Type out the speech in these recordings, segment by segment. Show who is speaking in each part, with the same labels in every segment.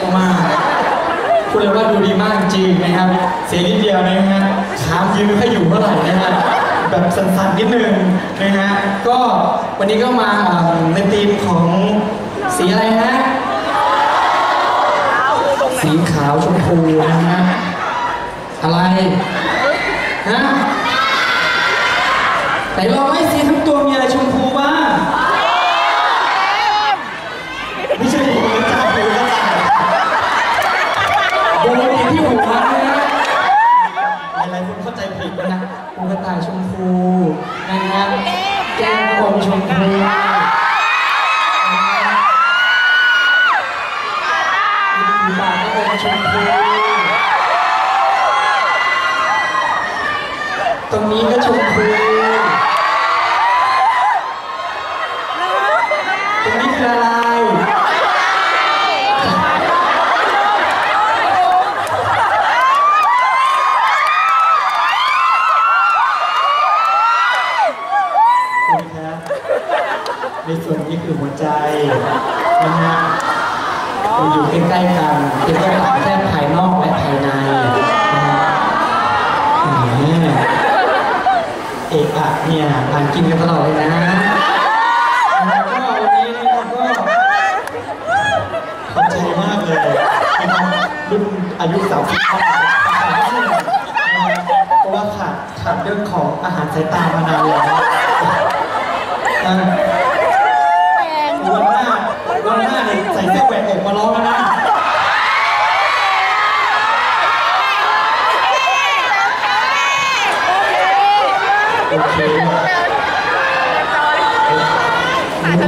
Speaker 1: ออกมาพูดเลยว่าดูดีมากจริงนะครับ เสียนิดเดียวนะฮะขายืนไม่ค่อยอยู่เท่าไหร่นะฮะแบบสั่นๆนิดนึงนะฮะก็วันนี้ก็มาในธีมของสีอะไรฮะสีขาวชมพูนะฮะอะไรฮะไหนลองให้สีทั้งตัวมีอะไรชมพูบ้าง ไม่ใช่ผมนะจ๊ะผมนะจ๊ะ โดนอีกที่หัวนะฮะหลายๆคนเข้าใจผิดนะหูกระต่ายชมพูนะฮะ แก้มอ เนี่ยทานกินกันตลอดเลยนะแล้วก็วันนี้นะครับก็ขอบใจมากเลยนะครับรุ่นอายุสามสิบเพราะว่าขาดขาดเรื่องของอาหารสายตามานานแล้ววันหน้าวันหน้าเนี่ยใส่เสื้อแหวกอกมาร้องแล้วนะโอเค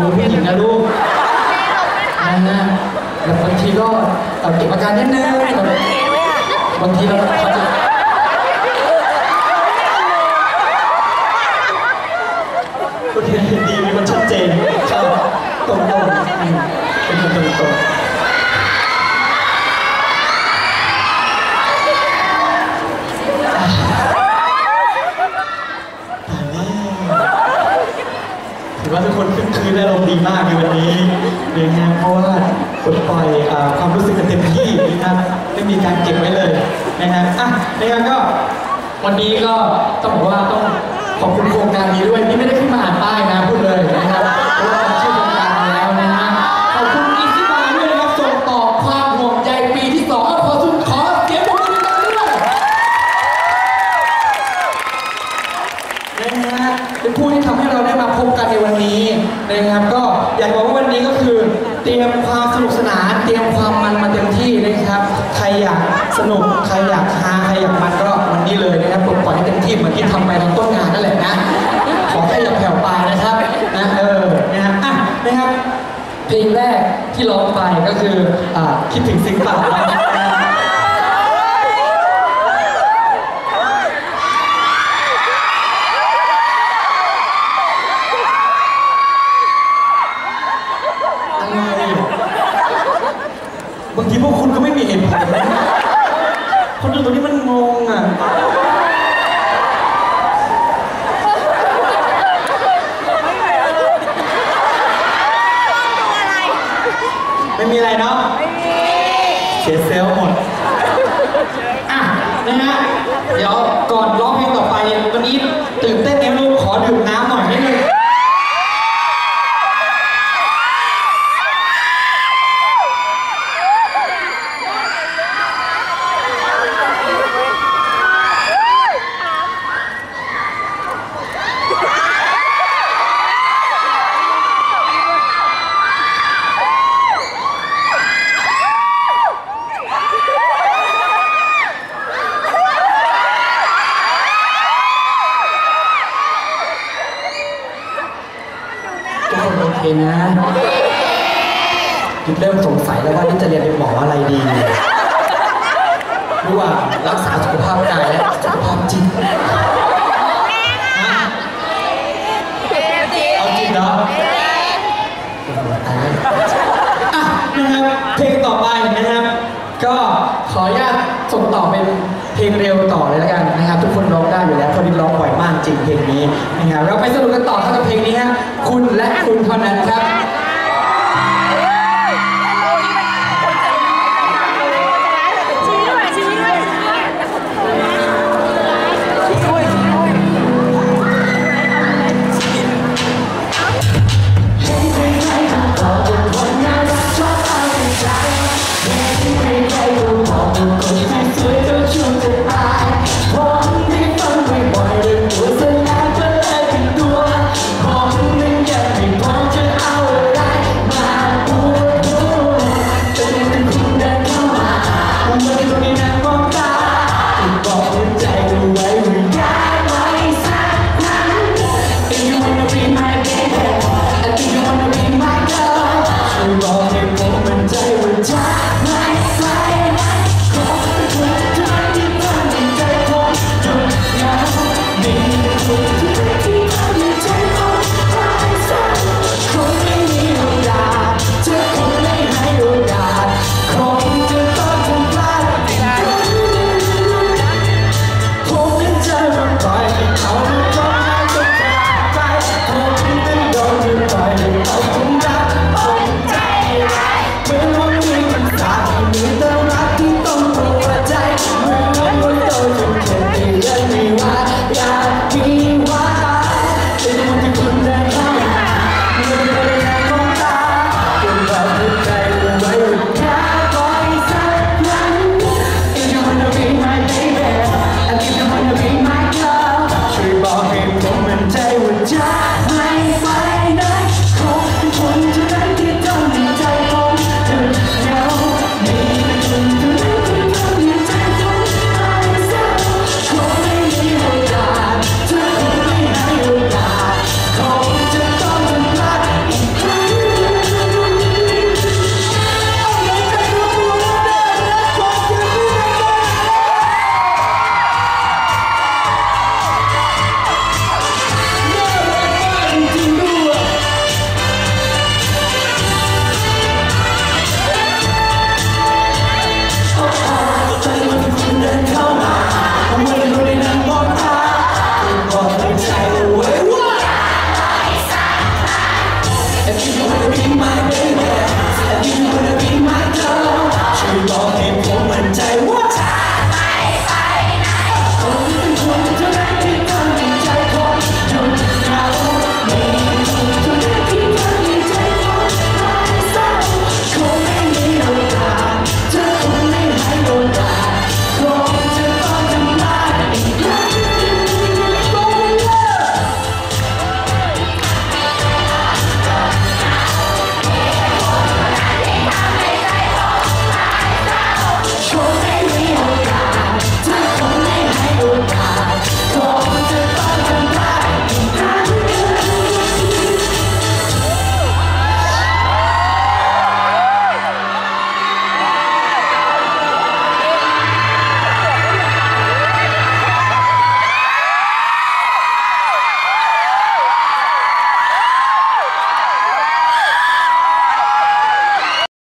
Speaker 1: หนูผู้หญิงนะลูกนะฮะแล้วบางทีก็เอ่อเก็บอาการ นิดนึงบางทีเราเขาจะคุณเห็นดีมีคนชัดเจนชอบตรงตรงๆเป็นคนตรงตรงถือว่าทุกคนขึ้นคืนและลมณ์ดีมากในวันนี้นะฮะเพราะว่า ดปล่อยอความรู้สึกกันเต็มที่นะครับไม่มีการเก็บไว้เลยนะฮะอะนะครับก็วันนี้ก็ต้องบอกว่าต้องขอบคุณโครงการนี้ด้วยนี่ไม่ได้ขึ้นมาอ่านป้ายนะพูดเลยนะ ใครอยากฮาใครอยากมันก็วันนี้เลยนะครับปลดปล่อยให้เต็มที่เหมือนที่ทำไปตอนต้นงานนั่นแหละนะขอแค่อย่าแผ่วปลายนะครับนะเออนะฮะอะนะครับเพลงแรกที่ร้องไปก็คืออ่าคิดถึงซิงป่า ไม่มีอะไรเนาะเสียเซลหมดอะนะฮะเดี๋ยวก่อนร้องเพลงต่อไปวันนี้ตื่นเต้นไหมลูกขอดื่มน้ำหน่อยนิดนึง ทุกคนโอเคนะยุดเริ่มสงสัยแล้วว่านี่จะเรียนเป็นหมออะไรดีระหว่างรักษาสุขภาพกายและสุขภาพจิตฮะเอาจริงเหรอโอ้โหตายแล้วอะนะครับเพลงต่อไปนะครับ ก็ขออนุญาตส่งต่อเป็นเพลงเร็วต่อเลยแล้วกันนะครับ ทุกคนร้องได้อยู่แล้วเพราะนี่ร้องบ่อยมากจริงเพลงนี้นะครับเราไปสนุกกันต่อครับกับเพลงนี้ฮะคุณและคุณเท่านั้นครับ